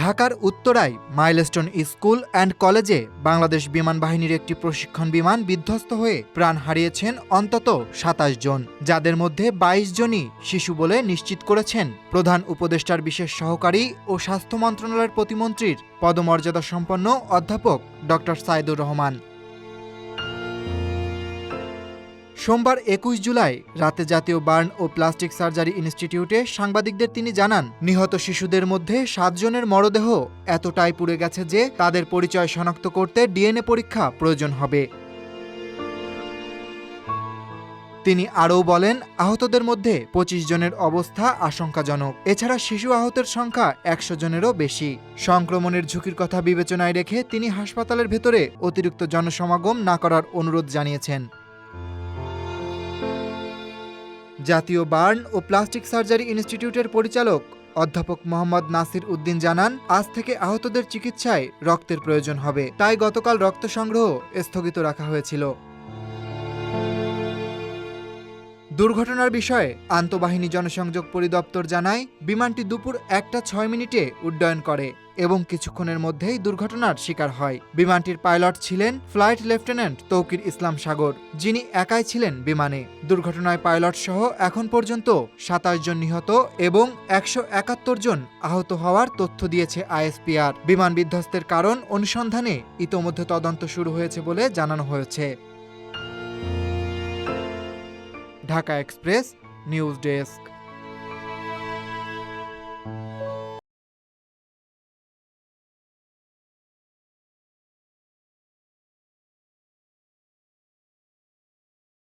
ঢাকার উত্তরায় milestone school and কলেজে বাংলাদেশ বিমান বাহিনীর একটি প্রশিক্ষণ বিমান বিধ্বস্ত হয়ে প্রাণ হারিয়েছেন অন্তত সাতাশ জন, যাদের মধ্যে ২২ জনই শিশু বলে নিশ্চিত করেছেন। প্রধান উপদেষ্টার বিশেষ সহকারী ও স্বাস্থ্য মন্ত্রণালয়ের প্রতিমন্ত্রীর পদমর্যাদা সম্পন্ন অধ্যাপক ডক্টর সাইদুর রহমান। সোমবার একুশ জুলাই রাতে জাতীয় বার্ন ও প্লাস্টিক সার্জারি ইনস্টিটিউটে সাংবাদিকদের তিনি জানান, নিহত শিশুদের মধ্যে সাতজনের মরদেহ এতটাই পুড়ে গেছে যে তাদের পরিচয় শনাক্ত করতে ডিএনএ পরীক্ষা প্রয়োজন হবে। তিনি আরও বলেন, আহতদের মধ্যে পঁচিশ জনের অবস্থা আশঙ্কাজনক। এছাড়া শিশু আহতের সংখ্যা একশো জনেরও বেশি। সংক্রমণের ঝুঁকির কথা বিবেচনায় রেখে তিনি হাসপাতালের ভেতরে অতিরিক্ত জনসমাগম না করার অনুরোধ জানিয়েছেন। জাতীয় বার্ন ও প্লাস্টিক সার্জারি ইনস্টিটিউটের পরিচালক অধ্যাপক মোহাম্মদ নাসির উদ্দিন জানান, আজ থেকে আহতদের চিকিৎসায় রক্তের প্রয়োজন হবে। তাই গতকাল রক্ত সংগ্রহ স্থগিত রাখা হয়েছিল। দুর্ঘটনার বিষয়ে আন্তঃবাহিনী জনসংযোগ পরিদপ্তর জানায়, বিমানটি দুপুর একটা ছয় মিনিটে উড্ডয়ন করে। এবং কিছুক্ষণের মধ্যেই দুর্ঘটনার শিকার হয়। বিমানটির পাইলট ছিলেন ফ্লাইট লেফটেন্যান্ট তৌকির ইসলাম সাগর, যিনি একাই ছিলেন বিমানে। দুর্ঘটনায় পাইলট সহ এখন পর্যন্ত সাতাশ জন নিহত এবং একশো একাত্তর জন আহত হওয়ার তথ্য দিয়েছে আইএসপিআর। বিমান বিধ্বস্তের কারণ অনুসন্ধানে ইতোমধ্যে তদন্ত শুরু হয়েছে বলে জানানো হয়েছে। Dhaka express, news desk.